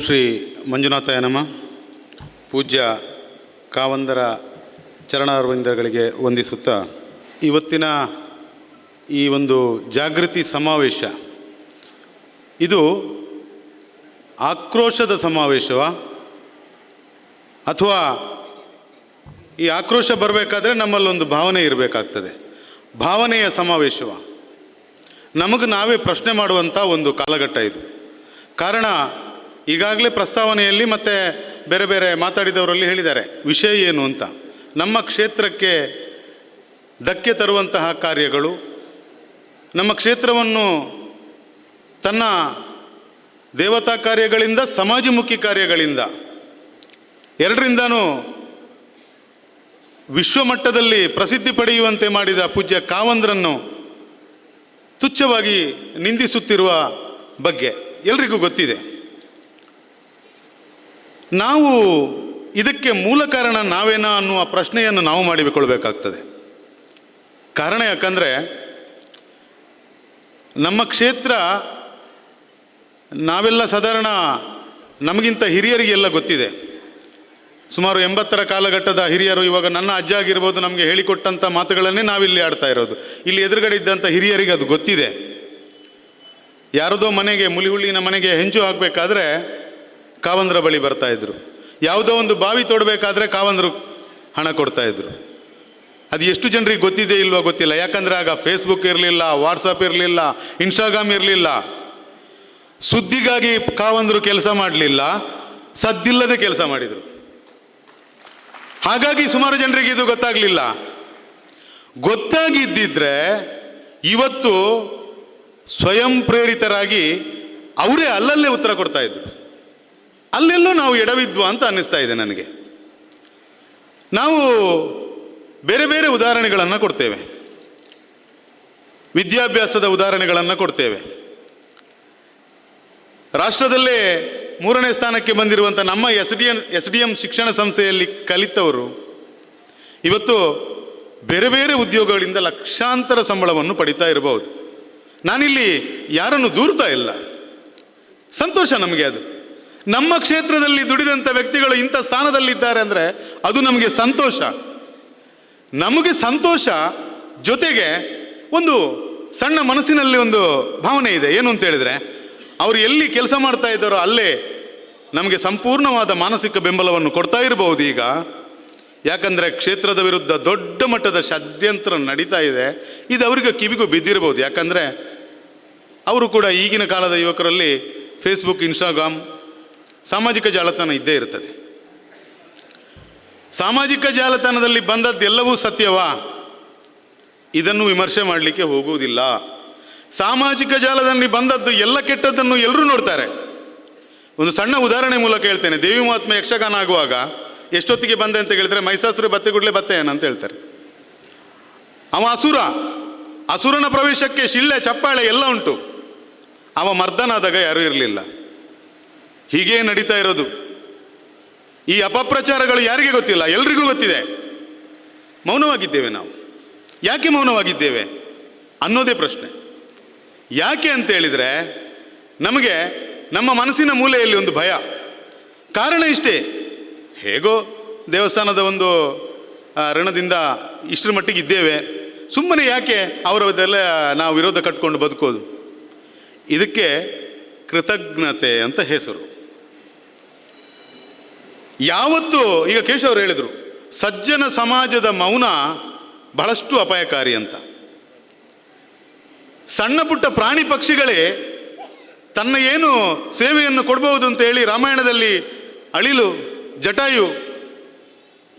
ಶ್ರೀ ಮಂಜುನಾಥಾಯ ನಮ. ಪೂಜ್ಯ ಕಾವಂದರ ಚರಣಾರವಿಂದಗಳಿಗೆ ವಂದಿಸುತ್ತಾ ಇವತ್ತಿನ ಈ ಒಂದು ಜಾಗೃತಿ ಸಮಾವೇಶ, ಇದು ಆಕ್ರೋಶದ ಸಮಾವೇಶವ? ಅಥವಾ ಈ ಆಕ್ರೋಶ ಬರಬೇಕಾದ್ರೆ ನಮ್ಮಲ್ಲೊಂದು ಭಾವನೆ ಇರಬೇಕಾಗ್ತದೆ. ಭಾವನೆಯ ಸಮಾವೇಶವ? ನಮಗೆ ನಾವೇ ಪ್ರಶ್ನೆ ಮಾಡುವಂಥ ಒಂದು ಕಾಲಘಟ್ಟ ಇದು. ಕಾರಣ ಈಗಾಗಲೇ ಪ್ರಸ್ತಾವನೆಯಲ್ಲಿ ಮತ್ತು ಬೇರೆ ಬೇರೆ ಮಾತಾಡಿದವರಲ್ಲಿ ಹೇಳಿದ್ದಾರೆ. ವಿಷಯ ಏನು ಅಂತ. ನಮ್ಮ ಕ್ಷೇತ್ರಕ್ಕೆ ಧಕ್ಕೆ ತರುವಂತಹ ಕಾರ್ಯಗಳು, ನಮ್ಮ ಕ್ಷೇತ್ರವನ್ನು ತನ್ನ ದೇವತಾ ಕಾರ್ಯಗಳಿಂದ, ಸಮಾಜಮುಖಿ ಕಾರ್ಯಗಳಿಂದ, ಎರಡರಿಂದನೂ ವಿಶ್ವಮಟ್ಟದಲ್ಲಿ ಪ್ರಸಿದ್ಧಿ ಪಡೆಯುವಂತೆ ಮಾಡಿದ ಪೂಜ್ಯ ಕಾವಂದ್ರನ್ನು ತುಚ್ಛವಾಗಿ ನಿಂದಿಸುತ್ತಿರುವ ಬಗ್ಗೆ ಎಲ್ರಿಗೂ ಗೊತ್ತಿದೆ. ನಾವು ಇದಕ್ಕೆ ಮೂಲ ಕಾರಣ ನಾವೇನಾ ಅನ್ನುವ ಪ್ರಶ್ನೆಯನ್ನು ನಾವು ಮಾಡಿಕೊಳ್ಬೇಕಾಗ್ತದೆ ಕಾರಣ ಯಾಕಂದರೆ, ನಮ್ಮ ಕ್ಷೇತ್ರ ನಾವೆಲ್ಲ ಸಾಧಾರಣ ನಮಗಿಂತ ಹಿರಿಯರಿಗೆಲ್ಲ ಗೊತ್ತಿದೆ. ಸುಮಾರು ಎಂಬತ್ತರ ಕಾಲಘಟ್ಟದ ಹಿರಿಯರು ಇವಾಗ ನನ್ನ ಅಜ್ಜ ಆಗಿರ್ಬೋದು ನಮಗೆ ಹೇಳಿಕೊಟ್ಟಂಥ ಮಾತುಗಳನ್ನೇ ನಾವಿಲ್ಲಿ ಆಡ್ತಾ ಇರೋದು. ಇಲ್ಲಿ ಎದುರುಗಡೆ ಇದ್ದಂಥ ಹಿರಿಯರಿಗೆ ಅದು ಗೊತ್ತಿದೆ. ಯಾರದೋ ಮನೆಗೆ, ಮುಲಿಹುಳ್ಳಿನ ಮನೆಗೆ ಹೆಂಚು ಹಾಕಬೇಕಾದ್ರೆ ಕಾವಂದ್ರ ಬಳಿ ಬರ್ತಾ ಇದ್ರು. ಯಾವುದೋ ಒಂದು ಬಾವಿ ತೋಡಬೇಕಾದ್ರೆ ಕಾವಂದ್ರು ಹಣ ಕೊಡ್ತಾ ಇದ್ರು. ಅದು ಎಷ್ಟು ಜನರಿಗೆ ಗೊತ್ತಿದೆ ಇಲ್ವೋ ಗೊತ್ತಿಲ್ಲ. ಯಾಕಂದ್ರೆ ಆಗ ಫೇಸ್ಬುಕ್ ಇರಲಿಲ್ಲ ವಾಟ್ಸಪ್ ಇರಲಿಲ್ಲ ಇನ್ಸ್ಟಾಗ್ರಾಮ್ ಇರಲಿಲ್ಲ. ಸುದ್ದಿಗಾಗಿ ಕಾವಂದ್ರು ಕೆಲಸ ಮಾಡಲಿಲ್ಲ, ಸದ್ದಿಲ್ಲದೆ ಕೆಲಸ ಮಾಡಿದರು. ಹಾಗಾಗಿ ಸುಮಾರು ಜನರಿಗೆ ಇದು ಗೊತ್ತಾಗಲಿಲ್ಲ. ಗೊತ್ತಾಗಿದ್ದಿದ್ರೆ ಇವತ್ತು ಸ್ವಯಂ ಪ್ರೇರಿತರಾಗಿ ಅವರೇ ಅಲ್ಲಲ್ಲೇ ಉತ್ತರ ಕೊಡ್ತಾ ಇದ್ರು. ಅಲ್ಲೆಲ್ಲೋ ನಾವು ಎಡವಿದ್ವು ಅಂತ ಅನ್ನಿಸ್ತಾ ಇದೆ ನನಗೆ. ನಾವು ಬೇರೆ ಬೇರೆ ಉದಾಹರಣೆಗಳನ್ನು ಕೊಡ್ತೇವೆ. ವಿದ್ಯಾಭ್ಯಾಸದ ಉದಾಹರಣೆಗಳನ್ನು ಕೊಡ್ತೇವೆ. ರಾಷ್ಟ್ರದಲ್ಲೇ ಮೂರನೇ ಸ್ಥಾನಕ್ಕೆ ಬಂದಿರುವಂಥ ನಮ್ಮ S D N S D M ಶಿಕ್ಷಣ ಸಂಸ್ಥೆಯಲ್ಲಿ ಕಲಿತವರು ಇವತ್ತು ಬೇರೆ ಬೇರೆ ಉದ್ಯೋಗಗಳಿಂದ ಲಕ್ಷಾಂತರ ಸಂಬಳವನ್ನು ಪಡಿತಾ ಇರಬಹುದು. ನಾನಿಲ್ಲಿ ಯಾರನ್ನು ದೂರ್ತಾ ಇಲ್ಲ. ಸಂತೋಷ ನಮಗೆ ಅದು. ನಮ್ಮ ಕ್ಷೇತ್ರದಲ್ಲಿ ದುಡಿದಂಥ ವ್ಯಕ್ತಿಗಳು ಇಂಥ ಸ್ಥಾನದಲ್ಲಿದ್ದಾರೆ ಅಂದರೆ ಅದು ನಮಗೆ ಸಂತೋಷ. ನಮಗೆ ಸಂತೋಷ ಜೊತೆಗೆ ಒಂದು ಸಣ್ಣ ಮನಸ್ಸಿನಲ್ಲಿ ಒಂದು ಭಾವನೆ ಇದೆ. ಏನು ಅಂತ ಹೇಳಿದ್ರೆ, ಅವರು ಎಲ್ಲಿ ಕೆಲಸ ಮಾಡ್ತಾ ಇದ್ದಾರೋ ಅಲ್ಲೇ ನಮಗೆ ಸಂಪೂರ್ಣವಾದ ಮಾನಸಿಕ ಬೆಂಬಲವನ್ನು ಕೊಡ್ತಾ ಇರಬಹುದು ಈಗ. ಯಾಕಂದರೆ ಕ್ಷೇತ್ರದ ವಿರುದ್ಧ ದೊಡ್ಡ ಮಟ್ಟದ ಷಡ್ಯಂತ್ರ ನಡೀತಾ ಇದೆ. ಇದು ಅವರಿಗೆ ಕಿವಿಗೂ ಬಿದ್ದಿರಬಹುದು ಯಾಕಂದರೆ, ಅವರು ಕೂಡ ಈಗಿನ ಕಾಲದ ಯುವಕರಲ್ಲಿ ಫೇಸ್ಬುಕ್ ಇನ್ಸ್ಟಾಗ್ರಾಮ್ ಸಾಮಾಜಿಕ ಜಾಲತಾಣ ಇದ್ದೇ ಇರ್ತದೆ ಸಾಮಾಜಿಕ ಜಾಲತಾಣದಲ್ಲಿ ಬಂದದ್ದೆಲ್ಲವೂ ಸತ್ಯವಾ? ಇದನ್ನು ವಿಮರ್ಶೆ ಮಾಡಲಿಕ್ಕೆ ಹೋಗುವುದಿಲ್ಲ. ಸಾಮಾಜಿಕ ಜಾಲದಲ್ಲಿ ಬಂದದ್ದು ಎಲ್ಲ ಕೆಟ್ಟದ್ದನ್ನು ಎಲ್ಲರೂ ನೋಡ್ತಾರೆ. ಒಂದು ಸಣ್ಣ ಉದಾಹರಣೆ ಮೂಲಕ ಹೇಳ್ತೇನೆ. ದೇವಿ ಮಹಾತ್ಮ ಯಕ್ಷಗಾನ ಆಗುವಾಗ ಎಷ್ಟೊತ್ತಿಗೆ ಬಂದೆ ಅಂತ ಹೇಳಿದ್ರೆ ಮೈಸಾಸುರ ಬತ್ತೆ ಗುಡ್ಲೆ ಬತ್ತೆ ಅಂತ ಹೇಳ್ತಾರೆ. ಅವ ಅಸುರ. ಅಸುರನ ಪ್ರವೇಶಕ್ಕೆ ಶಿಳ್ಳೆ, ಚಪ್ಪಾಳೆ ಎಲ್ಲ ಉಂಟು. ಅವ ಮರ್ದನಾದಾಗ ಯಾರೂ ಇರಲಿಲ್ಲ. ಹೀಗೇ ನಡೀತಾ ಇರೋದು. ಈ ಅಪಪ್ರಚಾರಗಳು ಯಾರಿಗೆ ಗೊತ್ತಿಲ್ಲ? ಎಲ್ರಿಗೂ ಗೊತ್ತಿದೆ. ಮೌನವಾಗಿದ್ದೇವೆ ನಾವು. ಯಾಕೆ ಮೌನವಾಗಿದ್ದೇವೆ? ಅನ್ನೋದೇ ಪ್ರಶ್ನೆ. ಯಾಕೆ ಅಂತ ಹೇಳಿದರೆ, ನಮಗೆ ನಮ್ಮ ಮನಸ್ಸಿನ ಮೂಲೆಯಲ್ಲಿ ಒಂದು ಭಯ. ಕಾರಣ ಇಷ್ಟೇ. ಹೇಗೋ ದೇವಸ್ಥಾನದ ಒಂದು ಋಣದಿಂದ ಇಷ್ಟರ ಮಟ್ಟಿಗೆ ಇದ್ದೇವೆ. ಸುಮ್ಮನೆ ಯಾಕೆ ಅವರದೆಲ್ಲ ನಾವು ವಿರೋಧ ಕಟ್ಕೊಂಡು ಬದುಕೋದು? ಇದಕ್ಕೆ ಕೃತಜ್ಞತೆ ಅಂತ ಹೆಸರು. ಯಾವತ್ತು, ಈಗ ಕೇಶವರು ಹೇಳಿದರು, ಸಜ್ಜನ ಸಮಾಜದ ಮೌನ ಬಹಳಷ್ಟು ಅಪಾಯಕಾರಿ ಅಂತ. ಸಣ್ಣ ಪುಟ್ಟ ಪ್ರಾಣಿ ಪಕ್ಷಿಗಳೇ ತನ್ನ ಏನು ಸೇವೆಯನ್ನು ಕೊಡಬಹುದು ಅಂತ ಹೇಳಿ ರಾಮಾಯಣದಲ್ಲಿ ಅಳಿಲು, ಜಟಾಯು,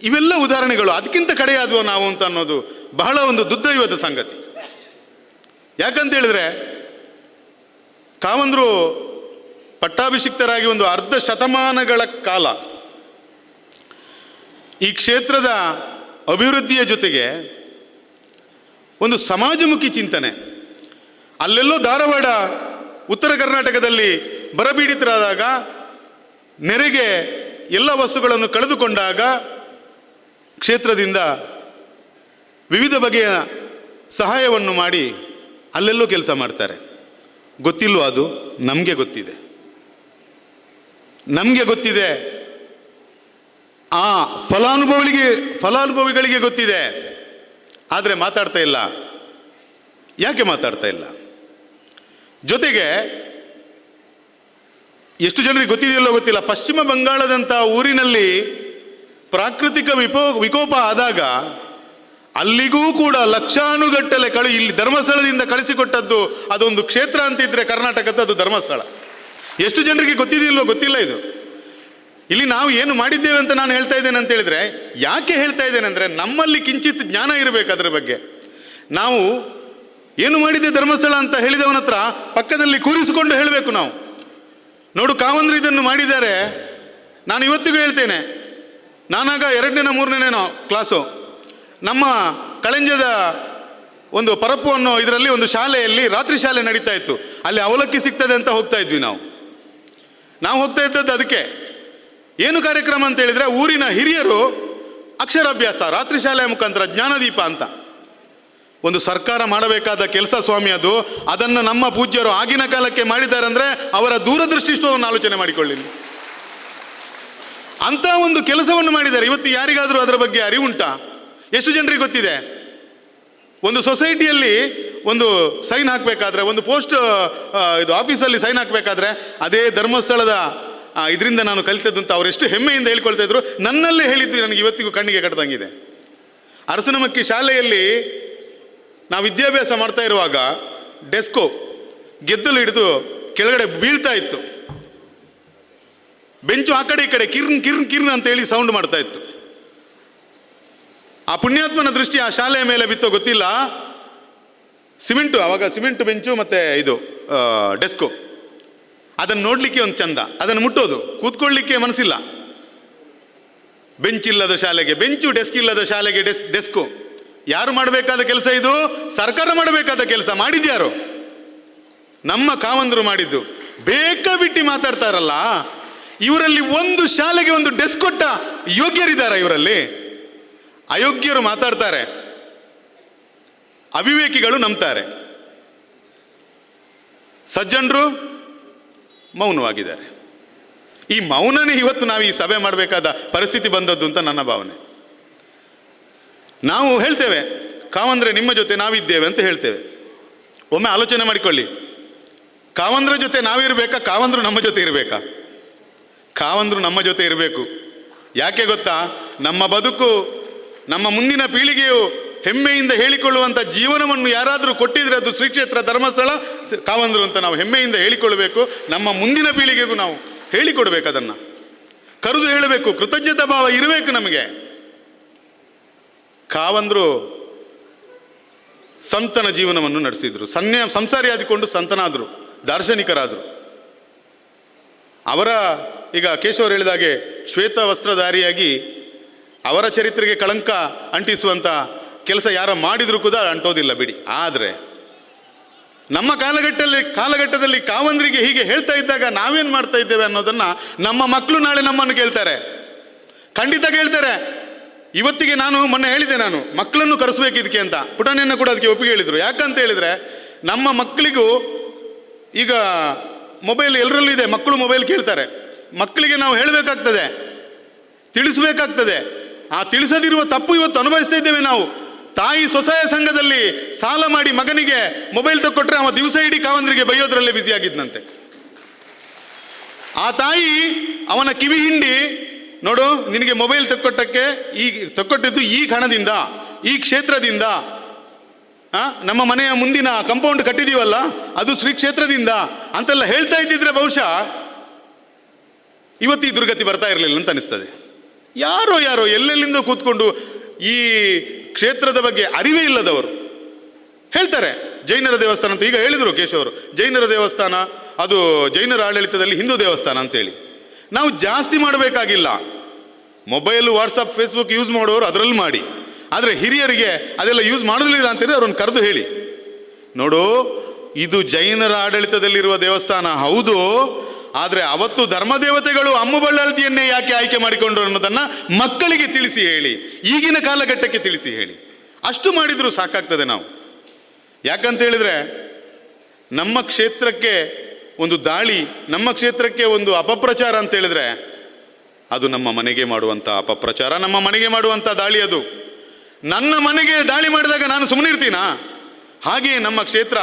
ಇವೆಲ್ಲ ಉದಾಹರಣೆಗಳು. ಅದಕ್ಕಿಂತ ಕಡೆಯಾದವು ನಾವು ಅಂತ ಅನ್ನೋದು ಬಹಳ ಒಂದು ದುರ್ದೈವದ ಸಂಗತಿ. ಯಾಕಂತ ಹೇಳಿದ್ರೆ, ಕಾವಂದ್ರು ಪಟ್ಟಾಭಿಷಿಕ್ತರಾಗಿ ಒಂದು ಅರ್ಧ ಶತಮಾನಗಳ ಕಾಲ ಈ ಕ್ಷೇತ್ರದ ಅಭಿವೃದ್ಧಿಯ ಜೊತೆಗೆ ಒಂದು ಸಮಾಜಮುಖಿ ಚಿಂತನೆ. ಅಲ್ಲೆಲ್ಲೋ ಧಾರವಾಡ, ಉತ್ತರ ಕರ್ನಾಟಕದಲ್ಲಿ ಬರಪೀಡಿತರಾದಾಗ, ನೆರೆಗೆ ಎಲ್ಲ ವಸ್ತುಗಳನ್ನು ಕಳೆದುಕೊಂಡಾಗ ಕ್ಷೇತ್ರದಿಂದ ವಿವಿಧ ಬಗೆಯ ಸಹಾಯವನ್ನು ಮಾಡಿ ಅಲ್ಲೆಲ್ಲೋ ಕೆಲಸ ಮಾಡ್ತಾರೆ. ಗೊತ್ತಿಲ್ವೋ ಅದು? ನಮಗೆ ಗೊತ್ತಿದೆ. ನಮಗೆ ಗೊತ್ತಿದೆ. ಆ ಫಲಾನುಭವಿಗಳಿಗೆ ಫಲಾನುಭವಿಗಳಿಗೆ ಗೊತ್ತಿದೆ. ಆದರೆ ಮಾತಾಡ್ತಾ ಇಲ್ಲ. ಯಾಕೆ ಮಾತಾಡ್ತಾ ಇಲ್ಲ? ಜೊತೆಗೆ ಎಷ್ಟು ಜನರಿಗೆ ಗೊತ್ತಿದೆಯಲ್ಲೋ ಗೊತ್ತಿಲ್ಲ. ಪಶ್ಚಿಮ ಬಂಗಾಳದಂಥ ಊರಿನಲ್ಲಿ ಪ್ರಾಕೃತಿಕ ವಿಪೋ, ವಿಕೋಪ ಆದಾಗ ಅಲ್ಲಿಗೂ ಕೂಡ ಲಕ್ಷಾನುಗಟ್ಟಲೆ ಕಳು, ಇಲ್ಲಿ ಧರ್ಮಸ್ಥಳದಿಂದ ಕಳಿಸಿಕೊಟ್ಟದ್ದು ಅದೊಂದು ಕ್ಷೇತ್ರ ಅಂತಿದ್ರೆ ಕರ್ನಾಟಕದ ಅದು ಧರ್ಮಸ್ಥಳ. ಎಷ್ಟು ಜನರಿಗೆ ಗೊತ್ತಿದೆಯಲ್ಲೋ ಗೊತ್ತಿಲ್ಲ ಇದು. ಇಲ್ಲಿ ನಾವು ಏನು ಮಾಡಿದ್ದೇವೆ ಅಂತ ನಾನು ಹೇಳ್ತಾ ಇದ್ದೇನೆ ಅಂತ ಹೇಳಿದ್ರೆ, ಯಾಕೆ ಹೇಳ್ತಾ ಇದ್ದೇನೆ ಅಂದರೆ ನಮ್ಮಲ್ಲಿ ಕಿಂಚಿತ್ ಜ್ಞಾನ ಇರಬೇಕು ಅದರ ಬಗ್ಗೆ. ನಾವು ಏನು ಮಾಡಿದ್ದೆ ಧರ್ಮಸ್ಥಳ ಅಂತ ಹೇಳಿದವನ ಹತ್ರ ಪಕ್ಕದಲ್ಲಿ ಕೂರಿಸಿಕೊಂಡು ಹೇಳಬೇಕು ನಾವು. ನೋಡು, ಕಾವಂದ್ರು ಇದನ್ನು ಮಾಡಿದ್ದಾರೆ. ನಾನು ಇವತ್ತಿಗೂ ಹೇಳ್ತೇನೆ. ನಾನಾಗ ಎರಡನೇನೋ, ಮೂರನೇನೋ ಕ್ಲಾಸು ನಮ್ಮ ಕಳೆಂಜದ ಒಂದು ಪರಪ್ಪು ಅನ್ನೋ ಇದರಲ್ಲಿ ಒಂದು ಶಾಲೆಯಲ್ಲಿ ರಾತ್ರಿ ಶಾಲೆ ನಡೀತಾ ಇತ್ತು. ಅಲ್ಲಿ ಅವಲಕ್ಕಿ ಸಿಗ್ತದೆ ಅಂತ ಹೋಗ್ತಾ ಇದ್ವಿ ನಾವು. ನಾವು ಹೋಗ್ತಾ ಇದ್ದದ್ದು ಅದಕ್ಕೆ. ಏನು ಕಾರ್ಯಕ್ರಮ ಅಂತ ಹೇಳಿದರೆ ಊರಿನ ಹಿರಿಯರು ಅಕ್ಷರಾಭ್ಯಾಸ, ರಾತ್ರಿ ಶಾಲೆಯ ಮುಖಾಂತರ ಜ್ಞಾನದೀಪ ಅಂತ. ಒಂದು ಸರ್ಕಾರ ಮಾಡಬೇಕಾದ ಕೆಲಸ ಸ್ವಾಮಿ ಅದು. ಅದನ್ನು ನಮ್ಮ ಪೂಜ್ಯರು ಆಗಿನ ಕಾಲಕ್ಕೆ ಮಾಡಿದ್ದಾರೆ ಅಂದರೆ ಅವರ ದೂರದೃಷ್ಟಿತ್ವವನ್ನು ಆಲೋಚನೆ ಮಾಡಿಕೊಳ್ಳಿ ಅಂತ ಒಂದು ಕೆಲಸವನ್ನು ಮಾಡಿದ್ದಾರೆ. ಇವತ್ತು ಯಾರಿಗಾದರೂ ಅದರ ಬಗ್ಗೆ ಅರಿವುಂಟಾ ಎಷ್ಟು ಜನರಿಗೆ ಗೊತ್ತಿದೆ? ಒಂದು ಸೊಸೈಟಿಯಲ್ಲಿ ಒಂದು ಸೈನ್ ಹಾಕಬೇಕಾದ್ರೆ, ಒಂದು ಪೋಸ್ಟ್ ಇದು ಆಫೀಸಲ್ಲಿ ಸೈನ್ ಹಾಕಬೇಕಾದ್ರೆ, ಅದೇ ಧರ್ಮಸ್ಥಳದ ಇದರಿಂದ ನಾನು ಕಲಿತದ್ದು ಅಂತ ಅವರೆಷ್ಟು ಹೆಮ್ಮೆಯಿಂದ ಹೇಳ್ಕೊಳ್ತಾ ಇದ್ರು. ನನ್ನಲ್ಲೇ ಹೇಳಿದ್ದು ನನಗೆ ಇವತ್ತಿಗೂ ಕಣ್ಣಿಗೆ ಕಟ್ಟದಂಗಿದೆ ಅರಸನಮಕ್ಕಿ ಶಾಲೆಯಲ್ಲಿ ನಾವು ವಿದ್ಯಾಭ್ಯಾಸ ಮಾಡ್ತಾ ಇರುವಾಗ ಡೆಸ್ಕೋ ಗೆದ್ದಲು ಹಿಡಿದು ಕೆಳಗಡೆ ಬೀಳ್ತಾ ಇತ್ತು. ಬೆಂಚು ಆ ಕಡೆ ಈ ಕಡೆ ಕಿರ್ನ್ ಕಿರ್ನ್ ಕಿರ್ನ್ ಅಂತ ಹೇಳಿ ಸೌಂಡ್ ಮಾಡ್ತಾ ಇತ್ತು. ಆ ಪುಣ್ಯಾತ್ಮನ ದೃಷ್ಟಿ ಆ ಶಾಲೆಯ ಮೇಲೆ ಬಿತ್ತೋ ಗೊತ್ತಿಲ್ಲ. ಸಿಮೆಂಟು, ಅವಾಗ ಸಿಮೆಂಟ್, ಬೆಂಚು ಮತ್ತೆ ಇದು ಡೆಸ್ಕು. ಅದನ್ನು ನೋಡಲಿಕ್ಕೆ ಒಂದು ಚಂದ. ಅದನ್ನು ಮುಟ್ಟೋದು. ಕೂತ್ಕೊಳ್ಳಿಕ್ಕೆ ಮನಸ್ಸಿಲ್ಲ. ಬೆಂಚ್ ಇಲ್ಲದ ಶಾಲೆಗೆ, ಬೆಂಚು, ಡೆಸ್ಕ್ ಇಲ್ಲದ ಶಾಲೆಗೆ, ಡೆಸ್, ಡೆಸ್ಕು. ಯಾರು ಮಾಡಬೇಕಾದ ಕೆಲಸ ಇದು? ಸರ್ಕಾರ ಮಾಡಬೇಕಾದ ಕೆಲಸ. ಮಾಡಿದ್ಯಾರು? ನಮ್ಮ ಕಾಮಂದರು ಮಾಡಿದ್ದು. ಬೇಕ ಬಿಟ್ಟು ಮಾತಾಡ್ತಾರಲ್ಲ? ಇವರಲ್ಲಿ ಒಂದು ಶಾಲೆಗೆ ಒಂದು ಡೆಸ್ಕ್ ಕೊಟ್ಟ ಯೋಗ್ಯರಿದ್ದಾರ ಇವರಲ್ಲಿ. ಅಯೋಗ್ಯರು ಮಾತಾಡ್ತಾರೆ. ಅವಿವೇಕಿಗಳು ನಂಬ್ತಾರೆ. ಸಜ್ಜನರು ಮೌನವಾಗಿದ್ದಾರೆ. ಈ ಮೌನನೇ ಇವತ್ತು ನಾವು ಈ ಸಭೆ ಮಾಡಬೇಕಾದ ಪರಿಸ್ಥಿತಿ ಬಂದದ್ದು ಅಂತ ನನ್ನ ಭಾವನೆ. ನಾವು ಹೇಳ್ತೇವೆ, ಕಾವಂದ್ರೆ ನಿಮ್ಮ ಜೊತೆ ನಾವಿದ್ದೇವೆ ಅಂತ ಹೇಳ್ತೇವೆ. ಒಮ್ಮೆ ಆಲೋಚನೆ ಮಾಡಿಕೊಳ್ಳಿ. ಕಾವಂದ್ರ ಜೊತೆ ನಾವಿರಬೇಕಾ, ಕಾವಂದ್ರು ನಮ್ಮ ಜೊತೆ ಇರಬೇಕಾ? ಕಾವಂದ್ರು ನಮ್ಮ ಜೊತೆ ಇರಬೇಕು. ಯಾಕೆ ಗೊತ್ತಾ? ನಮ್ಮ ಬದುಕು, ನಮ್ಮ ಮುಂದಿನ ಪೀಳಿಗೆಯು ಹೆಮ್ಮೆಯಿಂದ ಹೇಳಿಕೊಳ್ಳುವಂಥ ಜೀವನವನ್ನು ಯಾರಾದರೂ ಕೊಟ್ಟಿದ್ರೆ ಅದು ಶ್ರೀ ಕ್ಷೇತ್ರ ಧರ್ಮಸ್ಥಳ, ಕಾವಂದ್ರು ಅಂತ ನಾವು ಹೆಮ್ಮೆಯಿಂದ ಹೇಳಿಕೊಳ್ಳಬೇಕು. ನಮ್ಮ ಮುಂದಿನ ಪೀಳಿಗೆಗೂ ನಾವು ಹೇಳಿಕೊಡ್ಬೇಕು ಅದನ್ನು. ಕರೆದು ಹೇಳಬೇಕು, ಕೃತಜ್ಞತಾ ಭಾವ ಇರಬೇಕು ನಮಗೆ. ಕಾವಂದರು ಸಂತನ ಜೀವನವನ್ನು ನಡೆಸಿದ್ರು. ಸನ್ಯ, ಸಂಸಾರಿ ಆದಿಕೊಂಡು ಸಂತನಾದರು, ದಾರ್ಶನಿಕರಾದರು. ಅವರ, ಈಗ ಕೇಶವರು ಹೇಳಿದಾಗೆ ಶ್ವೇತ ವಸ್ತ್ರಧಾರಿಯಾಗಿ ಅವರ ಚರಿತ್ರೆಗೆ ಕಳಂಕ ಅಂಟಿಸುವಂಥ ಕೆಲಸ ಯಾರ ಮಾಡಿದರೂ ಕೂಡ ಅಂಟೋದಿಲ್ಲ ಬಿಡಿ. ಆದರೆ ನಮ್ಮ ಕಾಲಘಟ್ಟದಲ್ಲಿ ಕಾಲಘಟ್ಟದಲ್ಲಿ ಕಾವಂದ್ರಿಗೆ ಹೀಗೆ ಹೇಳ್ತಾ ಇದ್ದಾಗ ನಾವೇನು ಮಾಡ್ತಾ ಇದ್ದೇವೆ ಅನ್ನೋದನ್ನು ನಮ್ಮ ಮಕ್ಕಳು ನಾಳೆ ನಮ್ಮನ್ನು ಕೇಳ್ತಾರೆ. ಖಂಡಿತ ಕೇಳ್ತಾರೆ. ಇವತ್ತಿಗೆ ನಾನು ಮೊನ್ನೆ ಹೇಳಿದೆ ನಾನು, ಮಕ್ಕಳನ್ನು ಕರೆಸಬೇಕು ಇದಕ್ಕೆ ಅಂತ. ಪುಟಾಣಿಯನ್ನು ಕೂಡ ಅದಕ್ಕೆ ಒಪ್ಪಿಗೆ ಹೇಳಿದರು. ಯಾಕಂತ ಹೇಳಿದರೆ ನಮ್ಮ ಮಕ್ಕಳಿಗೂ ಈಗ ಮೊಬೈಲ್ ಎಲ್ಲರಲ್ಲೂ ಇದೆ, ಮಕ್ಕಳು ಮೊಬೈಲ್ ಕೇಳ್ತಾರೆ. ಮಕ್ಕಳಿಗೆ ನಾವು ಹೇಳಬೇಕಾಗ್ತದೆ, ತಿಳಿಸಬೇಕಾಗ್ತದೆ. ಆ ತಿಳಿಸದಿರುವ ತಪ್ಪು ಇವತ್ತು ಅನುಭವಿಸ್ತಾ ಇದ್ದೇವೆ ನಾವು. ತಾಯಿ ಸ್ವಸಹಾಯ ಸಂಘದಲ್ಲಿ ಸಾಲ ಮಾಡಿ ಮಗನಿಗೆ ಮೊಬೈಲ್ ತಕ್ಕೊಟ್ರೆ ಅವ ದಿವಸ ಇಡೀ ಕಾವಂದ್ರಿಗೆ ಬೈಯೋದ್ರಲ್ಲೇ ಬ್ಯುಸಿಯಾಗಿದ್ದಂತೆ ಆ ತಾಯಿ ಅವನ ಕಿವಿ ಹಿಂಡಿ, ನೋಡು, ನಿನಗೆ ಮೊಬೈಲ್ ತಕ್ಕೊಟ್ಟಕ್ಕೆ ಈ ತಕ್ಕೊಟ್ಟಿದ್ದು ಈ ಹಣದಿಂದ ಈ ಕ್ಷೇತ್ರದಿಂದ ನಮ್ಮ ಮನೆಯ ಮುಂದಿನ ಕಂಪೌಂಡ್ ಕಟ್ಟಿದೀವಲ್ಲ, ಅದು ಶ್ರೀ ಕ್ಷೇತ್ರದಿಂದ ಅಂತೆಲ್ಲ ಹೇಳ್ತಾ ಇದ್ದಿದ್ರೆ ಬಹುಶಃ ಇವತ್ತು ಈ ದುರ್ಗತಿ ಬರ್ತಾ ಇರಲಿಲ್ಲ ಅಂತ ಅನಿಸ್ತದೆ. ಯಾರೋ ಯಾರೋ ಎಲ್ಲೆಲ್ಲಿಂದ ಕೂತ್ಕೊಂಡು ಈ ಕ್ಷೇತ್ರದ ಬಗ್ಗೆ ಅರಿವೇ ಇಲ್ಲದವರು. ಹೇಳ್ತಾರೆ, ಜೈನರ ದೇವಸ್ಥಾನ ಅಂತ ಈಗ ಹೇಳಿದರು ಕೇಶವರು ಜೈನರ ದೇವಸ್ಥಾನ, ಅದು ಜೈನರ ಆಡಳಿತದಲ್ಲಿ ಹಿಂದೂ ದೇವಸ್ಥಾನ ಅಂತೇಳಿ. ನಾವು ಜಾಸ್ತಿ ಮಾಡಬೇಕಾಗಿಲ್ಲ. ಮೊಬೈಲು ವಾಟ್ಸಪ್ ಫೇಸ್ಬುಕ್ ಯೂಸ್ ಮಾಡೋರು ಅದರಲ್ಲಿ ಮಾಡಿ. ಆದರೆ ಹಿರಿಯರಿಗೆ ಅದೆಲ್ಲ ಯೂಸ್ ಮಾಡೋದಿಲ್ಲ ಅಂತೇಳಿ ಅವ್ರನ್ನ ಕರೆದು ಹೇಳಿ. ನೋಡು, ಇದು ಜೈನರ ಆಡಳಿತದಲ್ಲಿರುವ ದೇವಸ್ಥಾನ. ಹೌದು ಆದರೆ ಅವತ್ತು ಧರ್ಮದೇವತೆಗಳು ಅಮ್ಮಬಳ್ಳಾಳ್ತಿಯನ್ನೇ ಯಾಕೆ ಆಯ್ಕೆ ಮಾಡಿಕೊಂಡ್ರು ಅನ್ನೋದನ್ನು ಮಕ್ಕಳಿಗೆ ತಿಳಿಸಿ ಹೇಳಿ, ಈಗಿನ ಕಾಲಘಟ್ಟಕ್ಕೆ ತಿಳಿಸಿ ಹೇಳಿ. ಅಷ್ಟು ಮಾಡಿದರೂ ಸಾಕಾಗ್ತದೆ ನಾವು. ಯಾಕಂತ ಹೇಳಿದ್ರೆ, ನಮ್ಮ ಕ್ಷೇತ್ರಕ್ಕೆ ಒಂದು ದಾಳಿ, ನಮ್ಮ ಕ್ಷೇತ್ರಕ್ಕೆ ಒಂದು ಅಪಪ್ರಚಾರ ಅಂತ ಹೇಳಿದ್ರೆ, ಅದು ನಮ್ಮ ಮನೆಗೆ ಮಾಡುವಂಥ ಅಪಪ್ರಚಾರ, ನಮ್ಮ ಮನೆಗೆ ಮಾಡುವಂಥ ದಾಳಿ ಅದು. ನನ್ನ ಮನೆಗೆ ದಾಳಿ ಮಾಡಿದಾಗ ನಾನು ಸುಮ್ಮನೆ ಇರ್ತೀನಾ ಹಾಗೆಯೇ ನಮ್ಮ ಕ್ಷೇತ್ರ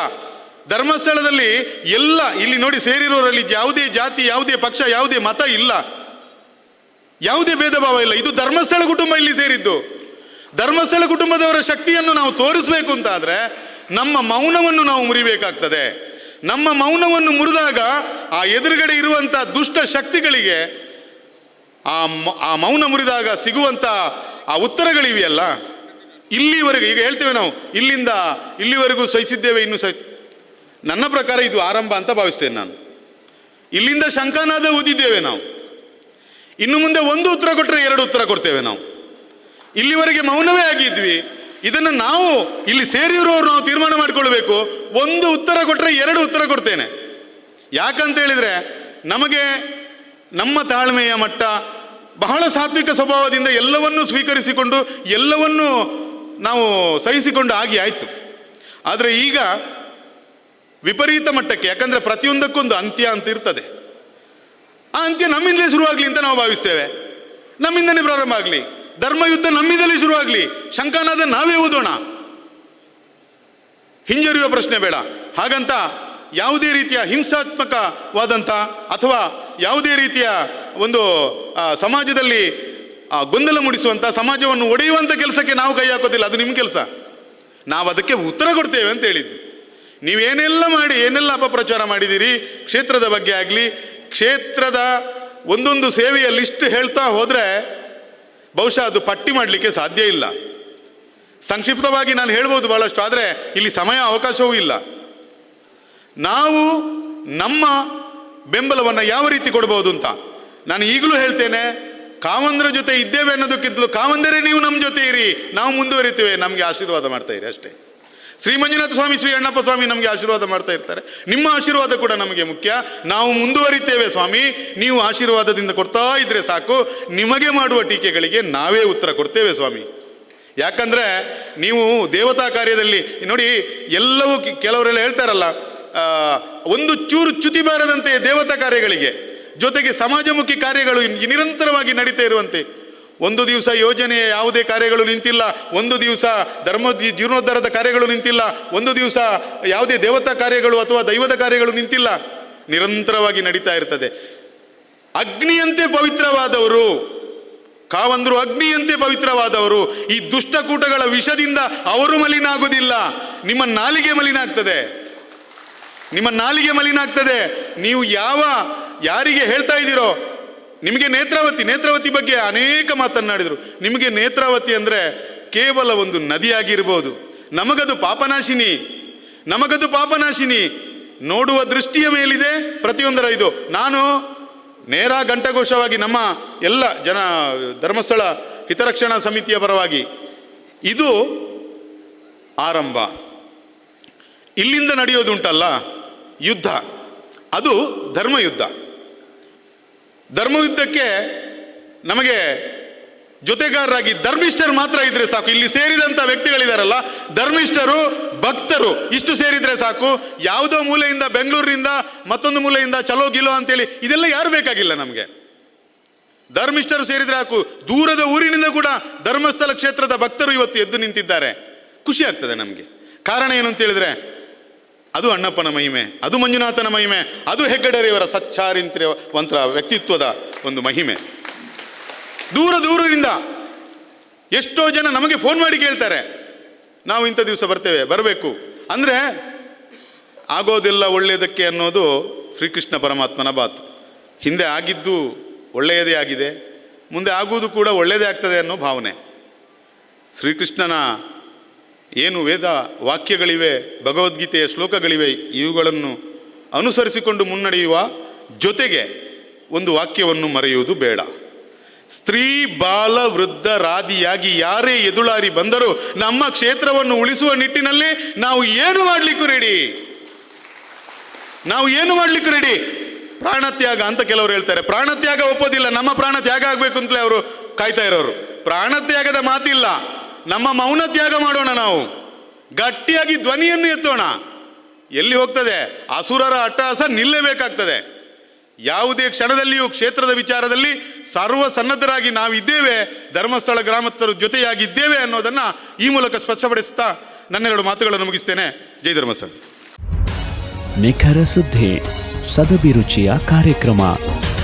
ಧರ್ಮಸ್ಥಳದಲ್ಲಿ ಎಲ್ಲ ಇಲ್ಲಿ ನೋಡಿ ಸೇರಿರೋರಲ್ಲಿ ಯಾವುದೇ ಜಾತಿ, ಯಾವುದೇ ಪಕ್ಷ, ಯಾವುದೇ ಮತ ಇಲ್ಲ. ಯಾವುದೇ ಭೇದ ಭಾವ ಇಲ್ಲ. ಇದು ಧರ್ಮಸ್ಥಳ ಕುಟುಂಬ ಇಲ್ಲಿ ಸೇರಿದ್ದು. ಧರ್ಮಸ್ಥಳ ಕುಟುಂಬದವರ ಶಕ್ತಿಯನ್ನು ನಾವು ತೋರಿಸಬೇಕು ಅಂತ ಆದರೆ ನಮ್ಮ ಮೌನವನ್ನು ನಾವು ಮುರಿಬೇಕಾಗ್ತದೆ. ನಮ್ಮ ಮೌನವನ್ನು ಮುರಿದಾಗ ಆ ಎದುರುಗಡೆ ಇರುವಂಥ ದುಷ್ಟ ಶಕ್ತಿಗಳಿಗೆ ಆ ಆ ಮೌನ ಮುರಿದಾಗ ಸಿಗುವಂಥ ಆ ಉತ್ತರಗಳಿವೆಯಲ್ಲ? ಇಲ್ಲಿವರೆಗೂ, ಈಗ ಹೇಳ್ತೇವೆ ನಾವು, ಇಲ್ಲಿಂದ ಇಲ್ಲಿವರೆಗೂ ಸಹಿಸಿದ್ದೇವೆ, ಇನ್ನು ಸಹಿ ನನ್ನ ಪ್ರಕಾರ ಇದು ಆರಂಭ ಅಂತ ಭಾವಿಸ್ತೇನೆ ನಾನು. ಇಲ್ಲಿಂದ ಶಂಕನಾದ ಊದಿದ್ದೇವೆ ನಾವು. ಇನ್ನು ಮುಂದೆ ಒಂದು ಉತ್ತರ ಕೊಟ್ಟರೆ ಎರಡು ಉತ್ತರ ಕೊಡ್ತೇವೆ ನಾವು. ಇಲ್ಲಿವರೆಗೆ ಮೌನವೇ ಆಗಿದ್ವಿ. ಇದನ್ನು ನಾವು ಇಲ್ಲಿ ಸೇರಿರೋರು ನಾವು ತೀರ್ಮಾನ ಮಾಡಿಕೊಳ್ಬೇಕು. ಒಂದು ಉತ್ತರ ಕೊಟ್ಟರೆ ಎರಡು ಉತ್ತರ ಕೊಡ್ತೇನೆ. ಯಾಕಂತ ಹೇಳಿದರೆ ನಮಗೆ ನಮ್ಮ ತಾಳ್ಮೆಯ ಮಟ್ಟ, ಬಹಳ ಸಾತ್ವಿಕ ಸ್ವಭಾವದಿಂದ ಎಲ್ಲವನ್ನೂ ಸ್ವೀಕರಿಸಿಕೊಂಡು ಎಲ್ಲವನ್ನೂ ನಾವು ಸಹಿಸಿಕೊಂಡು ಆಗಿ ಆಯಿತು. ಆದರೆ ಈಗ ವಿಪರೀತ ಮಟ್ಟಕ್ಕೆ, ಯಾಕಂದ್ರೆ ಪ್ರತಿಯೊಂದಕ್ಕೊಂದು ಅಂತ್ಯ ಅಂತ ಇರ್ತದೆ. ಆ ಅಂತ್ಯ ನಮ್ಮಿಂದಲೇ ಶುರುವಾಗಲಿ ಅಂತ ನಾವು ಭಾವಿಸ್ತೇವೆ. ನಮ್ಮಿಂದನೇ ಪ್ರಾರಂಭ ಆಗಲಿ. ಧರ್ಮಯುದ್ಧ ನಮ್ಮಿಂದಲೇ ಶುರುವಾಗಲಿ. ಶಂಕನಾದ ನಾವೇ ಓದೋಣ. ಹಿಂಜರಿಯುವ ಪ್ರಶ್ನೆ ಬೇಡ. ಹಾಗಂತ ಯಾವುದೇ ರೀತಿಯ ಹಿಂಸಾತ್ಮಕವಾದಂಥ ಅಥವಾ ಯಾವುದೇ ರೀತಿಯ ಒಂದು ಸಮಾಜದಲ್ಲಿ ಗೊಂದಲ ಮೂಡಿಸುವಂಥ, ಸಮಾಜವನ್ನು ಒಡೆಯುವಂಥ ಕೆಲಸಕ್ಕೆ ನಾವು ಕೈ ಹಾಕೋದಿಲ್ಲ. ಅದು ನಿಮ್ಮ ಕೆಲಸ. ನಾವು ಅದಕ್ಕೆ ಉತ್ತರ ಕೊಡ್ತೇವೆ ಅಂತ ಹೇಳಿದ್ದು. ನೀವೇನೆಲ್ಲ ಮಾಡಿ, ಏನೆಲ್ಲ ಅಪಪ್ರಚಾರ ಮಾಡಿದ್ದೀರಿ? ಕ್ಷೇತ್ರದ ಬಗ್ಗೆ ಆಗಲಿ, ಕ್ಷೇತ್ರದ ಒಂದೊಂದು ಸೇವೆಯ ಲಿಸ್ಟ್ ಹೇಳ್ತಾ ಹೋದರೆ ಬಹುಶಃ ಅದು ಪಟ್ಟಿ ಮಾಡಲಿಕ್ಕೆ ಸಾಧ್ಯ ಇಲ್ಲ. ಸಂಕ್ಷಿಪ್ತವಾಗಿ ನಾನು ಹೇಳ್ಬೋದು ಬಹಳಷ್ಟು, ಆದರೆ ಇಲ್ಲಿ ಸಮಯ ಅವಕಾಶವೂ ಇಲ್ಲ. ನಾವು ನಮ್ಮ ಬೆಂಬಲವನ್ನು ಯಾವ ರೀತಿ ಕೊಡ್ಬೋದು ಅಂತ ನಾನು ಈಗಲೂ ಹೇಳ್ತೇನೆ ಕಾವಂದ್ರ ಜೊತೆ ಇದ್ದೇವೆ ಅನ್ನೋದಕ್ಕಿಂತಲೂ ಕಾಮಂದರೇ ನೀವು ನಮ್ಮ ಜೊತೆ ಇರಿ, ನಾವು ಮುಂದುವರಿತೇವೆ, ನಮಗೆ ಆಶೀರ್ವಾದ ಮಾಡ್ತಾ ಇರಿ ಅಷ್ಟೇ. ಶ್ರೀ ಮಂಜುನಾಥ ಸ್ವಾಮಿ, ಶ್ರೀ ಅಣ್ಣಪ್ಪ ಸ್ವಾಮಿ ನಮಗೆ ಆಶೀರ್ವಾದ ಮಾಡ್ತಾ ಇರ್ತಾರೆ. ನಿಮ್ಮ ಆಶೀರ್ವಾದ ಕೂಡ ನಮಗೆ ಮುಖ್ಯ. ನಾವು ಮುಂದುವರಿತೇವೆ ಸ್ವಾಮಿ. ನೀವು ಆಶೀರ್ವಾದದಿಂದ ಕೊಡ್ತಾ ಇದ್ರೆ ಸಾಕು. ನಿಮಗೆ ಮಾಡುವ ಟೀಕೆಗಳಿಗೆ ನಾವೇ ಉತ್ತರ ಕೊಡ್ತೇವೆ ಸ್ವಾಮಿ. ಯಾಕಂದ್ರೆ ನೀವು ದೇವತಾ ಕಾರ್ಯದಲ್ಲಿ, ನೋಡಿ, ಎಲ್ಲವೂ ಕೆಲವರೆಲ್ಲ ಹೇಳ್ತಾರಲ್ಲ ಒಂದು ಚೂರು ಚ್ಯುತಿ ಬಾರದಂತೆ ದೇವತಾ ಕಾರ್ಯಗಳಿಗೆ, ಜೊತೆಗೆ ಸಮಾಜಮುಖಿ ಕಾರ್ಯಗಳು ನಿರಂತರವಾಗಿ ನಡೀತಾ ಇರುವಂತೆ ಒಂದು ದಿವಸ ಯೋಜನೆಯ ಯಾವುದೇ ಕಾರ್ಯಗಳು ನಿಂತಿಲ್ಲ, ಒಂದು ದಿವಸ ಧರ್ಮ ಜೀರ್ಣೋದ್ಧಾರದ ಕಾರ್ಯಗಳು ನಿಂತಿಲ್ಲ, ಒಂದು ದಿವಸ ಯಾವುದೇ ದೇವತಾ ಕಾರ್ಯಗಳು ಅಥವಾ ದೈವದ ಕಾರ್ಯಗಳು ನಿಂತಿಲ್ಲ. ನಿರಂತರವಾಗಿ ನಡೀತಾ ಇರ್ತದೆ. ಅಗ್ನಿಯಂತೆ ಪವಿತ್ರವಾದವರು, ಕಾವಂದ್ರು ಅಗ್ನಿಯಂತೆ ಪವಿತ್ರವಾದವರು, ಈ ದುಷ್ಟಕೂಟಗಳ ವಿಷದಿಂದ ಅವರು ಮಲಿನ ಆಗುವುದಿಲ್ಲ ನಿಮ್ಮ ನಾಲಿಗೆ ಮಲಿನ ಆಗ್ತದೆ ನಿಮ್ಮ ನಾಲಿಗೆ ಮಲಿನ ಆಗ್ತದೆ ನೀವು ಯಾವ, ಯಾರಿಗೆ ಹೇಳ್ತಾ ಇದ್ದೀರೋ ನಿಮಗೆ ನೇತ್ರಾವತಿ ನೇತ್ರಾವತಿ ಬಗ್ಗೆ ಅನೇಕ ಮಾತನ್ನಾಡಿದರು. ನಿಮಗೆ ನೇತ್ರಾವತಿ ಅಂದರೆ ಕೇವಲ ಒಂದು ನದಿಯಾಗಿರ್ಬೋದು. ನಮಗದು ಪಾಪನಾಶಿನಿ. ನಮಗದು ಪಾಪನಾಶಿನಿ. ನೋಡುವ ದೃಷ್ಟಿಯ ಮೇಲಿದೆ ಪ್ರತಿಯೊಂದರ ಇದು. ನಾನು ನೇರ ಘಂಟಘೋಷವಾಗಿ ನಮ್ಮ ಎಲ್ಲ ಜನ ಧರ್ಮಸ್ಥಳ ಹಿತರಕ್ಷಣಾ ಸಮಿತಿಯ ಪರವಾಗಿ ಇದು ಆರಂಭ. ಇಲ್ಲಿಂದ ನಡೆಯೋದುಂಟಲ್ಲ? ಯುದ್ಧ. ಅದು ಧರ್ಮಯುದ್ಧ. ಧರ್ಮಯುದ್ಧಕ್ಕೆ ನಮಗೆ ಜೊತೆಗಾರರಾಗಿ ಧರ್ಮಿಷ್ಠರು ಮಾತ್ರ ಇದ್ರೆ ಸಾಕು. ಇಲ್ಲಿ ಸೇರಿದಂಥ ವ್ಯಕ್ತಿಗಳಿದಾರಲ್ಲ, ಧರ್ಮಿಷ್ಠರು, ಭಕ್ತರು, ಇಷ್ಟು ಸೇರಿದ್ರೆ ಸಾಕು. ಯಾವುದೋ ಮೂಲೆಯಿಂದ ಬೆಂಗಳೂರಿನಿಂದ ಮತ್ತೊಂದು ಮೂಲೆಯಿಂದ ಚಲೋ ಗಿಲೋ ಅಂತೇಳಿ ಇದೆಲ್ಲ ಯಾರು ಬೇಕಾಗಿಲ್ಲ ನಮಗೆ. ಧರ್ಮಿಷ್ಠರು ಸೇರಿದ್ರೆ ಸಾಕು ದೂರದ ಊರಿನಿಂದ ಕೂಡ ಧರ್ಮಸ್ಥಳ ಕ್ಷೇತ್ರದ ಭಕ್ತರು ಇವತ್ತು ಎದ್ದು ನಿಂತಿದ್ದಾರೆ. ಖುಷಿ ಆಗ್ತದೆ ನಮಗೆ. ಕಾರಣ ಏನು ಅಂತ ಹೇಳಿದ್ರೆ ಅದು ಅಣ್ಣಪ್ಪನ ಮಹಿಮೆ, ಅದು ಮಂಜುನಾಥನ ಮಹಿಮೆ, ಅದು ಹೆಗ್ಗಡೆಯವರ ಸಚ್ಚಾರಿಂತ್ರ್ಯವಂತರ ವ್ಯಕ್ತಿತ್ವದ ಒಂದು ಮಹಿಮೆ. ದೂರ ದೂರದಿಂದ ಎಷ್ಟೋ ಜನ ನಮಗೆ ಫೋನ್ ಮಾಡಿ ಕೇಳ್ತಾರೆ, ನಾವು ಇಂಥ ದಿವಸ ಬರ್ತೇವೆ, ಬರಬೇಕು. ಅಂದರೆ ಆಗೋದೆಲ್ಲ ಒಳ್ಳೆಯದಕ್ಕೆ ಅನ್ನೋದು ಶ್ರೀಕೃಷ್ಣ ಪರಮಾತ್ಮನ ಮಾತು ಹಿಂದೆ ಆಗಿದ್ದು ಒಳ್ಳೆಯದೇ ಆಗಿದೆ, ಮುಂದೆ ಆಗುವುದು ಕೂಡ ಒಳ್ಳೆಯದೇ ಆಗ್ತದೆ ಅನ್ನೋ ಭಾವನೆ. ಶ್ರೀಕೃಷ್ಣನ ಏನು ವೇದ ವಾಕ್ಯಗಳಿವೆ, ಭಗವದ್ಗೀತೆಯ ಶ್ಲೋಕಗಳಿವೆ, ಇವುಗಳನ್ನು ಅನುಸರಿಸಿಕೊಂಡು ಮುನ್ನಡೆಯುವ ಜೊತೆಗೆ ಒಂದು ವಾಕ್ಯವನ್ನು ಮರೆಯುವುದು ಬೇಡ. ಸ್ತ್ರೀ ಬಾಲ ವೃದ್ಧ ರಾದಿಯಾಗಿ ಯಾರೇ ಎದುಳಾರಿ ಬಂದರೂ ನಮ್ಮ ಕ್ಷೇತ್ರವನ್ನು ಉಳಿಸುವ ನಿಟ್ಟಿನಲ್ಲಿ ನಾವು ಏನು ಮಾಡಲಿಕ್ಕೂ ರೆಡಿ. ನಾವು ಏನು ಮಾಡಲಿಕ್ಕೂ ರೆಡಿ. ಪ್ರಾಣತ್ಯಾಗ ಅಂತ ಕೆಲವರು ಹೇಳ್ತಾರೆ. ಪ್ರಾಣತ್ಯಾಗ ಒಪ್ಪೋದಿಲ್ಲ. ನಮ್ಮ ಪ್ರಾಣ ತ್ಯಾಗ ಆಗಬೇಕು ಅಂತಲೇ ಅವರು ಕಾಯ್ತಾ ಇರೋರು. ಪ್ರಾಣತ್ಯಾಗದ ಮಾತಿಲ್ಲ. ನಮ್ಮ ಮೌನ ತ್ಯಾಗ ಮಾಡೋಣ ನಾವು. ಗಟ್ಟಿಯಾಗಿ ಧ್ವನಿಯನ್ನು ಎತ್ತೋಣ. ಎಲ್ಲಿ ಹೋಗ್ತದೆ? ಅಸುರರ ಅಟ್ಟಹಾಸ ನಿಲ್ಲಬೇಕಾಗ್ತದೆ ಯಾವುದೇ ಕ್ಷಣದಲ್ಲಿಯೂ ಕ್ಷೇತ್ರದ ವಿಚಾರದಲ್ಲಿ ಸರ್ವ ಸನ್ನದ್ಧರಾಗಿ ನಾವಿದ್ದೇವೆ, ಧರ್ಮಸ್ಥಳ ಗ್ರಾಮಸ್ಥರ ಜೊತೆಯಾಗಿದ್ದೇವೆ ಅನ್ನೋದನ್ನು ಈ ಮೂಲಕ ಸ್ಪಷ್ಟಪಡಿಸ್ತಾ ನನ್ನೆರಡು ಮಾತುಗಳನ್ನು ಮುಗಿಸ್ತೇನೆ. ಜೈ ಧರ್ಮಸ್ಥಳ. ನಿಖರ ಸುದ್ದಿ ಸದಭಿರುಚಿಯ ಕಾರ್ಯಕ್ರಮ.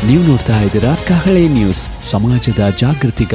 ನೀವು ನೋಡ್ತಾ ಇದ್ದೀರಾ ಕಹಳೆ ನ್ಯೂಸ್, ಸಮಾಜದ ಜಾಗೃತಿ